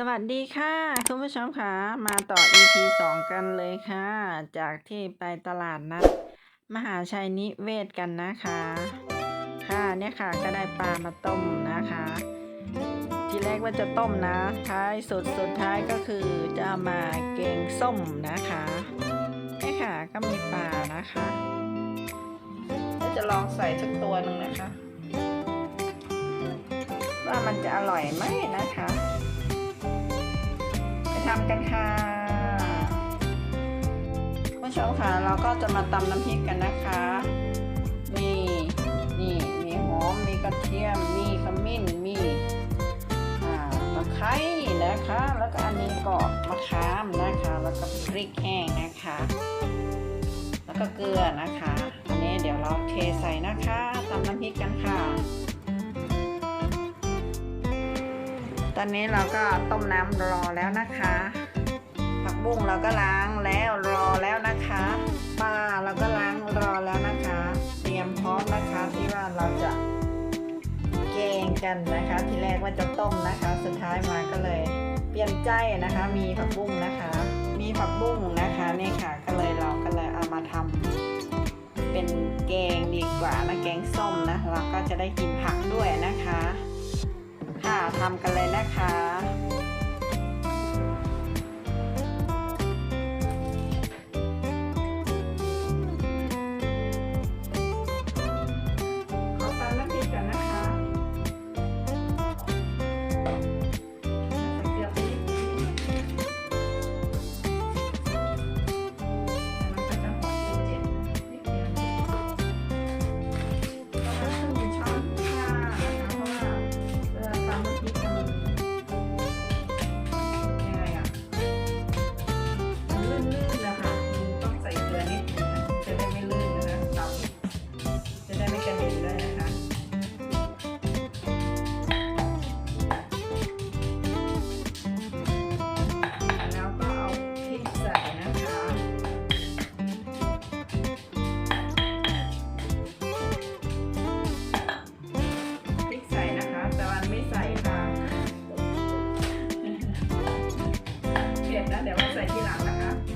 สวัสดีค่ะ คุณผู้ชมค่ะ มาต่อ EP 2 กันเลยค่ะ จากที่ไปตลาดนัด มหาชัยนิเวศกันนะคะ ค่ะเนี่ยค่ะก็ได้ปลามาต้มนะคะ ทีแรกว่าจะต้มนะ ท้ายสุดสุดท้ายก็คือจะเอามาเกงส้มนะคะเนี่ยค่ะก็มีปลานะคะก็จะลองใส่สักตัวหนึ่งนะคะ ว่ามันจะอร่อยไหมนะคะ ทำกันค่ะผู้ชมค่ะเราก็จะมาตำน้ำพริกกันนะคะมีนี่มีหอมมีกระเทียม มีขมิ้นมีตะไคร้นะคะ แล้วก็อันนี้ก็มะขามนะคะ แล้วก็พริกแห้งนะคะ แล้วก็เกลือนะคะ อันนี้เดี๋ยวเราเทใส่นะคะตำน้ำพริกกันค่ะ ตอนนี้เราก็ต้มน้ำรอแล้วนะคะ ผักบุ้งเราก็ล้างแล้วรอแล้วนะคะปลาเราก็ล้างรอแล้วนะคะ เตรียมพร้อมนะคะที่ว่าเราจะแกงกันนะคะ ทีแรกว่าจะต้มนะคะ สุดท้ายมาก็เลย เปลี่ยนใจนะคะ มีผักบุ้งนะคะ มีผักบุ้งนะคะนี่ค่ะ ก็เลยเราก็เลยเอามาทำเป็นแกงดีกว่านะแกงส้มนะเราก็จะได้กินผักด้วยนะคะ ทำกันเลยนะคะ เผ็ดนะเดี๋ย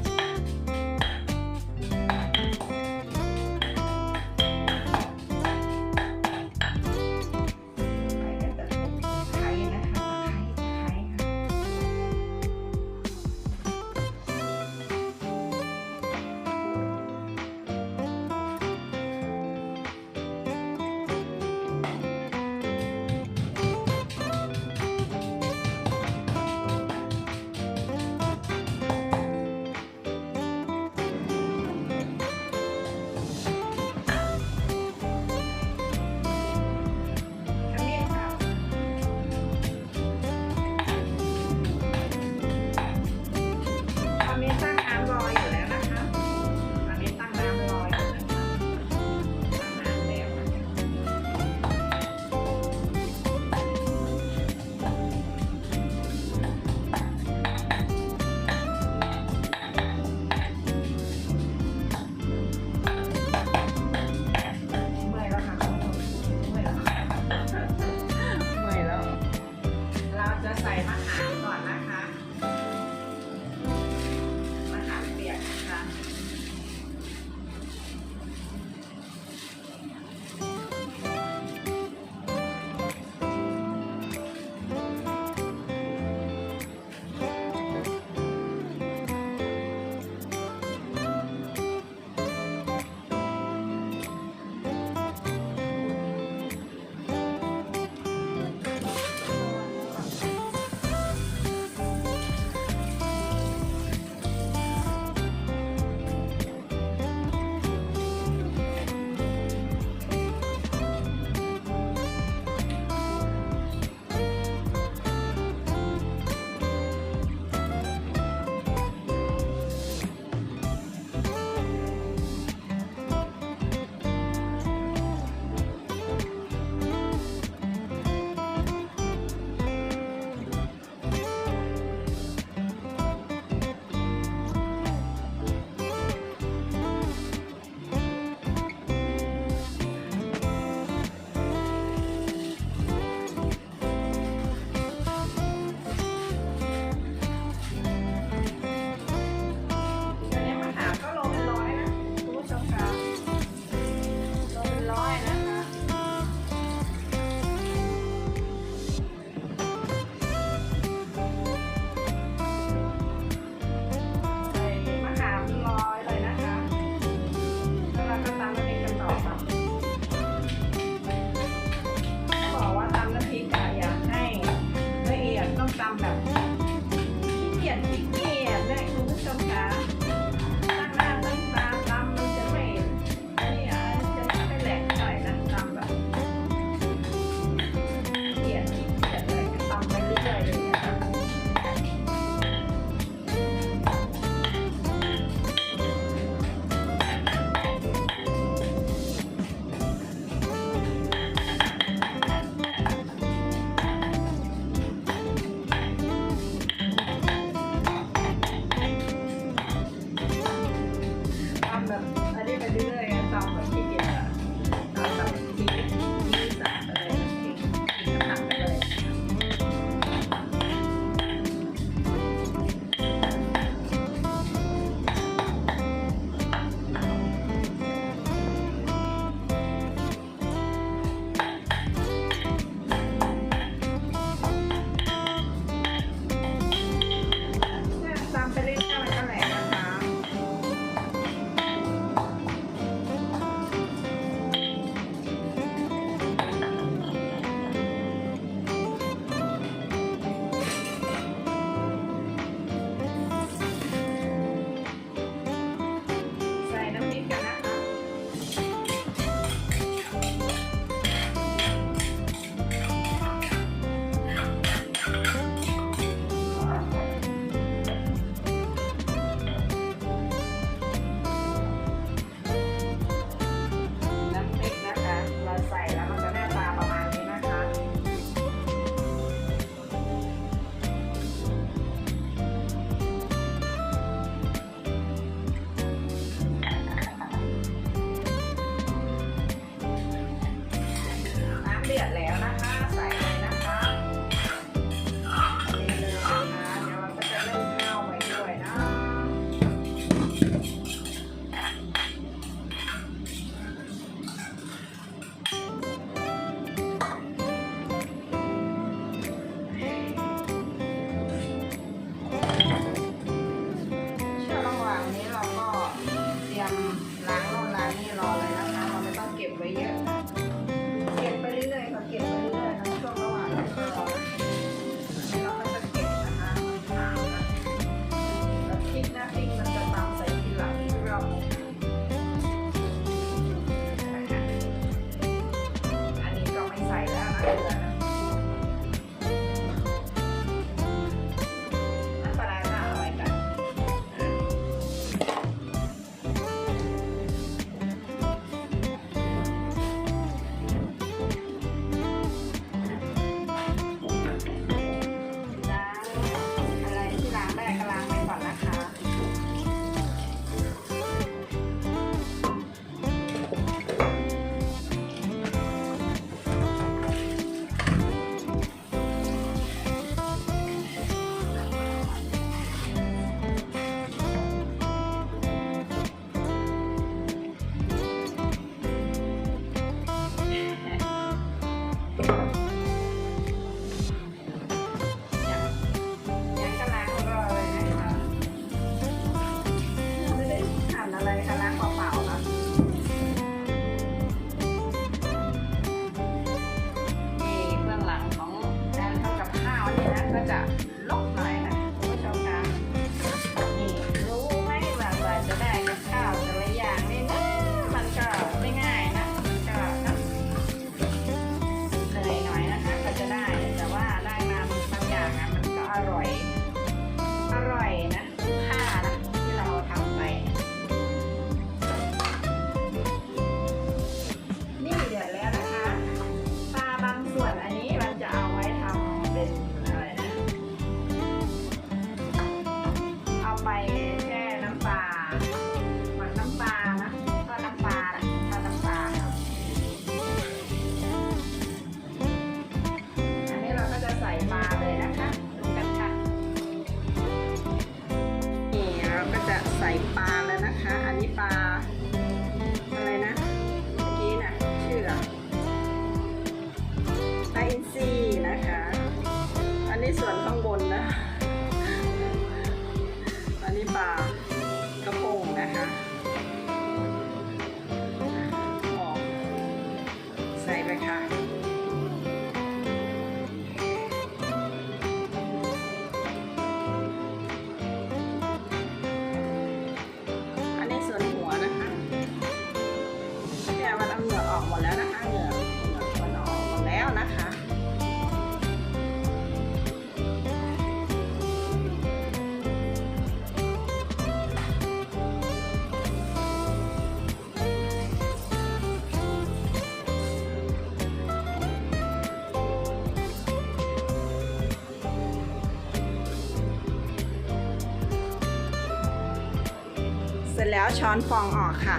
แล้วช้อนฟองออกค่ะ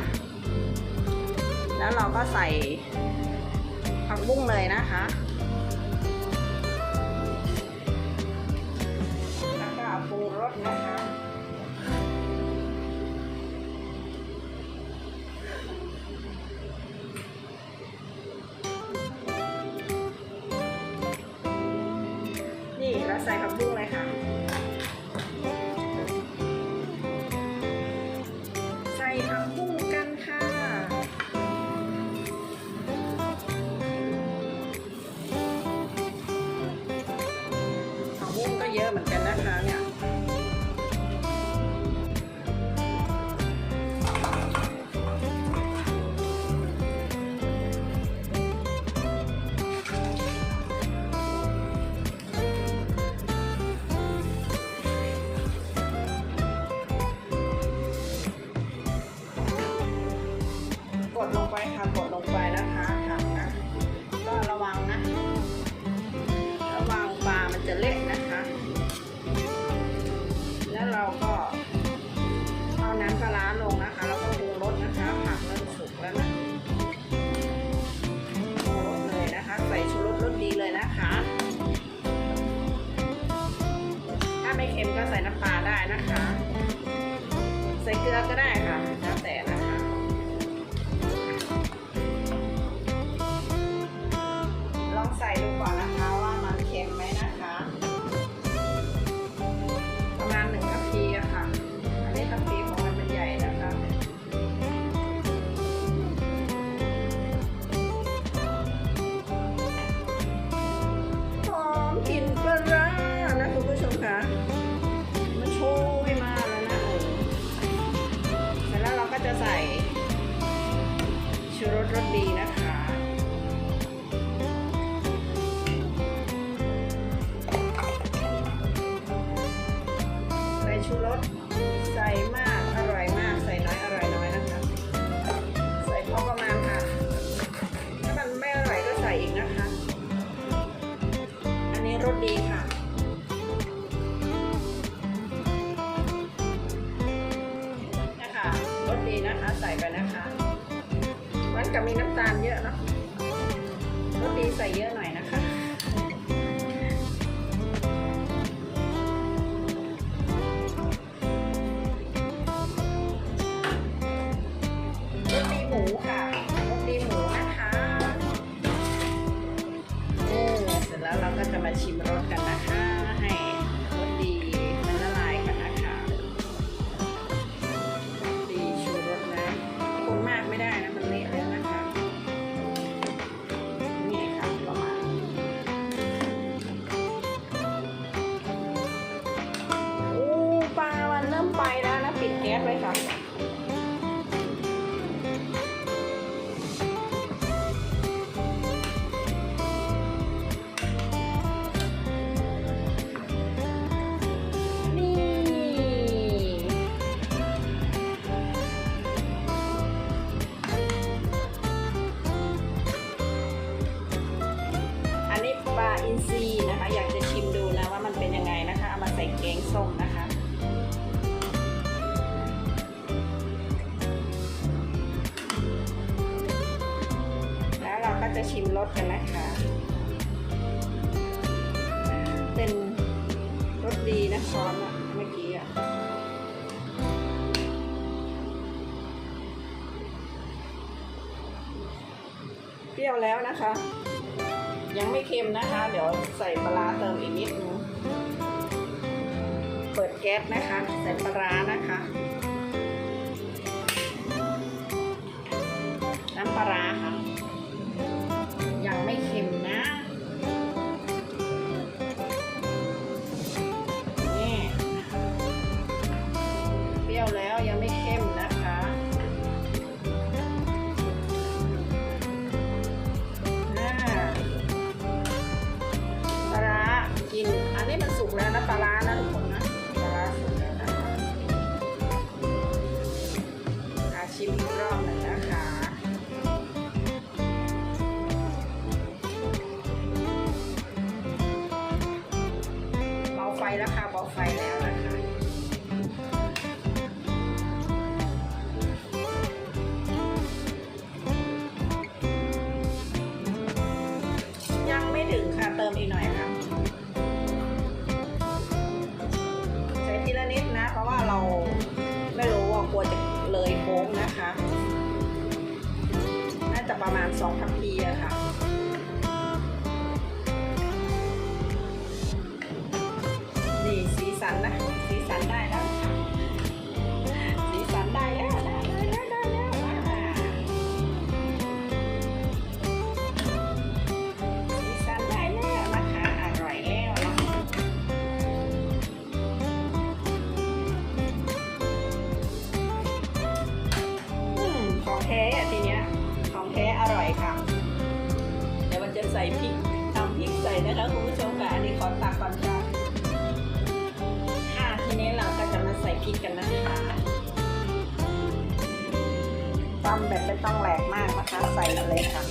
แล้วเราก็ใส่ผักบุ้งเลยนะคะแล้วก็ปรุงรสนะคะนี่เราใส่ผักบุ้งเลยค่ะ รสใส่มาก อร่อยมาก ใส่น้อย อร่อยน้อยนะคะ ใส่พอประมาณค่ะ ถ้ามันไม่อร่อยก็ใส่อีกนะคะ อันนี้รสดีค่ะนะคะรสดีนะคะ ใส่ไปนะคะมันกับมีน้ำตาลเยอะเนาะรสดีใส่เยอะ กันนะคะ เป็นรสดีนะช้อนอะเมื่อกี้อะเปรี้ยวแล้วนะคะ ยังไม่เค็มนะคะ เดี๋ยวใส่ปลาเติมอีกนิดนึงเปิดแก๊สนะคะ ใส่ปลาร้านะคะน้ำปลาร้าค่ะ สีสันนะสีสั ตำแบบไม่ต้องแหลกมากนะคะ ใส่มาเลยค่ะ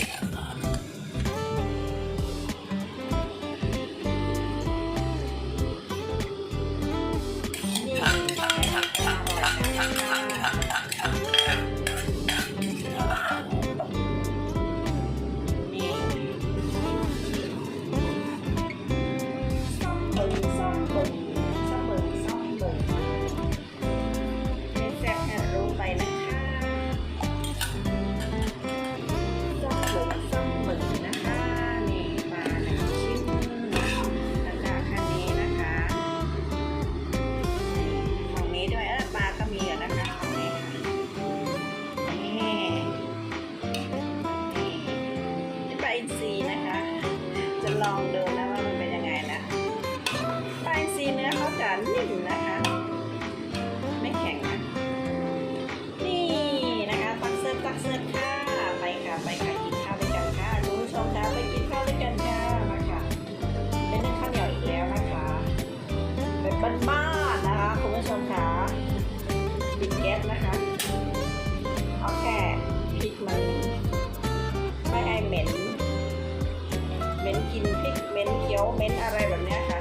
เหม็นเขียวเหม็นอะไรแบบนี้ค่ะ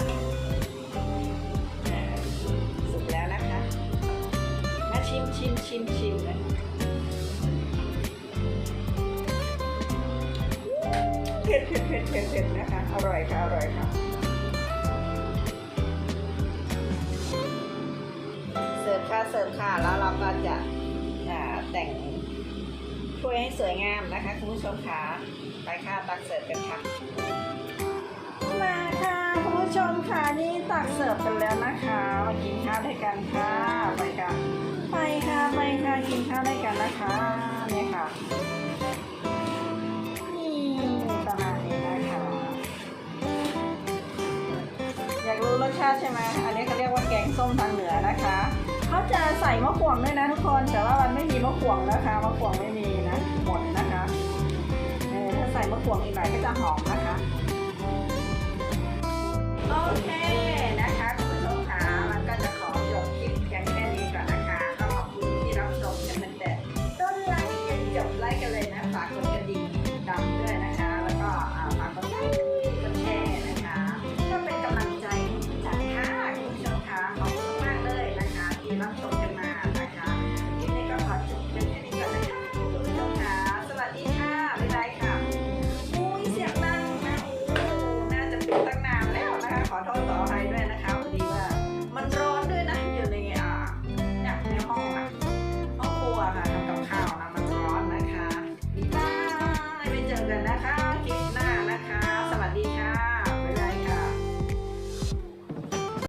สุกแล้วนะคะมาชิมชิมชิมชิมเลยเผ็ดเผ็ดเผ็ดเผ็ดเผ็ดนะคะ อร่อยค่ะ อร่อยค่ะ เสิร์ฟค่ะ เสิร์ฟค่ะ แล้วเราก็จะแต่งถ้วยให้สวยงามนะคะ คุณผู้ชมค่ะ ไปค่ะ ตักเสิร์ฟกันค่ะ ค่ะนี่ตักเสิร์ฟกันแล้วนะคะมากินข้าวด้วยกันค่ะไปค่ะไปค่ะไปค่ะกินข้าวด้วยกันนะคะเนี่ยค่ะนี่ประมาณนี้นะคะอยากรู้รสชาติใช่ไหมอันนี้เขาเรียกว่าแกงส้มทางเหนือนะคะเขาจะใส่มะขวงด้วยนะทุกคนแต่ว่ามันไม่มีมะขวงนะคะมะขวงไม่มีนะหมดนะคะถ้าใส่มะขวงอีกหน่อยก็จะหอมนะคะ เคนะคะคุณผู้ชมค่ะมันก็จะขอจบคลิปเพียงแค่นี้ก่อนนะคะก็ขอบคุณที่รับชมกันตั้งแต่ต้นไลค์จนจบไลค์กันเลยนะฝากกดกระดิ่ง